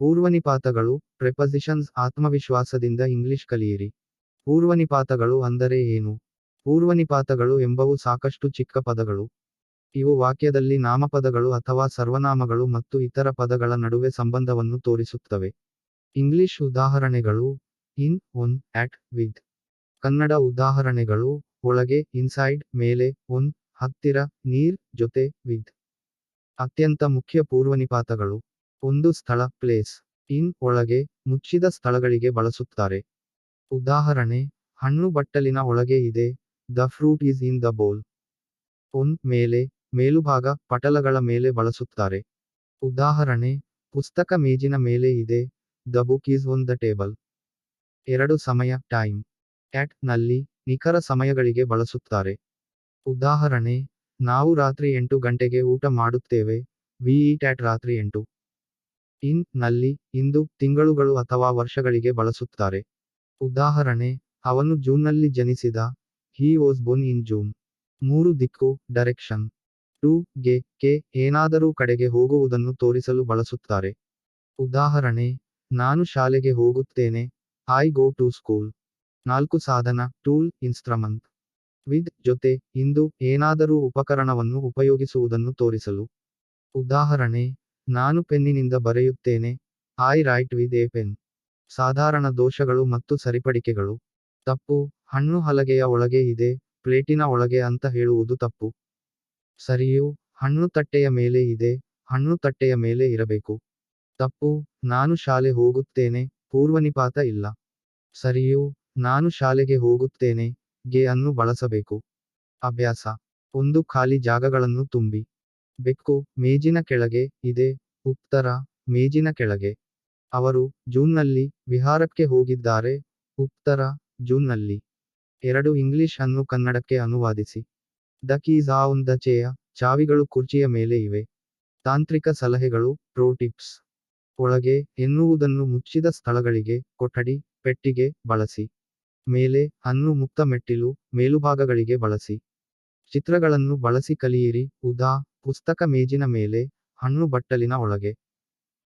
ಪೂರ್ವನಿಪಾತಗಳು prepositions ಆತ್ಮವಿಶ್ವಾಸದಿಂದ English ಕಲಿಯಿರಿ. ಪೂರ್ವನಿಪಾತಗಳು ಅಂದರೆ ಏನು? ಪೂರ್ವನಿಪಾತಗಳು ಎಂಬವು ಸಾಕಷ್ಟು ಚಿಕ್ಕ ಪದಗಳು. ಇವು ವಾಕ್ಯದಲ್ಲಿ ನಾಮಪದಗಳು ಅಥವಾ ಸರ್ವನಾಮಗಳು ಮತ್ತು ಇತರ ಪದಗಳ ನಡುವೆ ಸಂಬಂಧವನ್ನು ತೋರಿಸುತ್ತವೆ. ಇಂಗ್ಲಿಷ್ ಉದಾಹರಣೆಗಳು in on at with Kannada ಉದಾಹರಣೆಗಳು, ಒಳಗೆ ಇನ್ಸೈಡ್ ಮೇಲೆ ಒನ್ ಹತ್ತಿರ ನೀರ್ ಜೊತೆ ವಿತ್ ಅತ್ಯಂತ ಮುಖ್ಯ ಪೂರ್ವನಿಪಾತಗಳು. ಒಂದು ಸ್ಥಳ ಪ್ಲೇಸ್. ಇನ್ ಒಳಗೆ ಮುಚ್ಚಿದ ಸ್ಥಳಗಳಿಗೆ ಬಳಸುತ್ತಾರೆ. ಉದಾಹರಣೆ, ಹಣ್ಣು ಬಟ್ಟಲಿನ ಒಳಗೆ ಇದೆ. The fruit is in the bowl. On ಮೇಲೆ, ಮೇಲುಭಾಗ ಪಟಲಗಳ ಮೇಲೆ ಬಳಸುತ್ತಾರೆ. ಉದಾಹರಣೆ, ಪುಸ್ತಕ ಮೇಜಿನ ಮೇಲೆ ಇದೆ. The book is on the table. ಎರಡು ಸಮಯ ಟೈಮ್. ಆಟ್ನಲ್ಲಿ ನಿಖರ ಸಮಯಗಳಿಗೆ ಬಳಸುತ್ತಾರೆ. ಉದಾಹರಣೆ, ನಾವು ರಾತ್ರಿ ಎಂಟು ಗಂಟೆಗೆ ಊಟ ಮಾಡುತ್ತೇವೆ. ವಿ ಈಟ್ ಆಟ್ ರಾತ್ರಿ ಎಂಟು. ಇನ್ನಲ್ಲಿ ಇಂದು ತಿಂಗಳುಗಳು ಅಥವಾ ವರ್ಷಗಳಿಗೆ ಬಳಸುತ್ತಾರೆ. ಉದಾಹರಣೆ, ಅವನು ಜೂನ್ನಲ್ಲಿ ಜನಿಸಿದ he was born in June ಮೂರು ದಿಕ್ಕು ಡೈರೆಕ್ಷನ್ ಟು ಗೆ, ಕೆ ಏನಾದರೂ ಕಡೆಗೆ ಹೋಗುವುದನ್ನು ತೋರಿಸಲು ಬಳಸುತ್ತಾರೆ. ಉದಾಹರಣೆ, ನಾನು ಶಾಲೆಗೆ ಹೋಗುತ್ತೇನೆ ಐ ಗೋ ಟು ಸ್ಕೂಲ್ ನಾಲ್ಕು ಸಾಧನ ಟೂಲ್ ಇನ್ಸ್ಟ್ರಮೆಂಟ್ ವಿದ್ ಜೊತೆ, ಇಂದು ಏನಾದರೂ ಉಪಕರಣವನ್ನು ಉಪಯೋಗಿಸುವುದನ್ನು ತೋರಿಸಲು. ಉದಾಹರಣೆ ನಾನು ಪೆನ್ನಿನಿಂದ ಬರೆಯುತ್ತೇನೆ. I write with a pen ಸಾಧಾರಣ ದೋಷಗಳು ಮತ್ತು ಸರಿಪಡಿಕೆಗಳು. ತಪ್ಪು, ಹಣ್ಣು ಹಲಗೆಯ ಒಳಗೆ ಇದೆ, ಪ್ಲೇಟಿನ ಒಳಗೆ ಅಂತ ಹೇಳುವುದು ತಪ್ಪು. ಸರಿಯು, ಹಣ್ಣು ತಟ್ಟೆಯ ಮೇಲೆ ಇದೆ, ಹಣ್ಣು ತಟ್ಟೆಯ ಮೇಲೆ ಇರಬೇಕು. ತಪ್ಪು, ನಾನು ಶಾಲೆ ಹೋಗುತ್ತೇನೆ, ಪೂರ್ವನಿಪಾತ ಇಲ್ಲ. ಸರಿಯು, ನಾನು ಶಾಲೆಗೆ ಹೋಗುತ್ತೇನೆ, ಗೆ ಅನ್ನು ಬಳಸಬೇಕು. ಅಭ್ಯಾಸ. ಒಂದು ಖಾಲಿ ಜಾಗಗಳನ್ನು ತುಂಬಿ. ಬೆಕ್ಕು ಮೇಜಿನ ಕೆಳಗೆ ಇದೆ, ಉತ್ತರ ಮೇಜಿನ ಕೆಳಗೆ. ಅವರು ಜೂನ್ನಲ್ಲಿ ವಿಹಾರಕ್ಕೆ ಹೋಗಿದ್ದಾರೆ, ಉತ್ತರ ಜೂನ್ನಲ್ಲಿ. ಎರಡು ಇಂಗ್ಲಿಷ್ ಅನ್ನು ಕನ್ನಡಕ್ಕೆ ಅನುವಾದಿಸಿ. The keys on the chair ಚಾವಿಗಳು ಕುರ್ಚಿಯ ಮೇಲೆ ಇವೆ. ತಾಂತ್ರಿಕ ಸಲಹೆಗಳು ಪ್ರೋಟಿಪ್ಸ್ ಒಳಗೆ ಎನ್ನುವುದನ್ನು ಮುಚ್ಚಿದ ಸ್ಥಳಗಳಿಗೆ ಕೊಠಡಿ, ಪೆಟ್ಟಿಗೆ ಬಳಸಿ. ಮೇಲೆ ಅನ್ನು ಮುಕ್ತ ಮೆಟ್ಟಿಲು, ಮೇಲುಭಾಗಗಳಿಗೆ ಬಳಸಿ. ಚಿತ್ರಗಳನ್ನು ಬಳಸಿ ಕಲಿಯಿರಿ, ಉದಾ. ಪುಸ್ತಕ ಮೇಜಿನ ಮೇಲೆ ಹಣ್ಣು ಬಟ್ಟಲಿನ ಒಳಗೆ.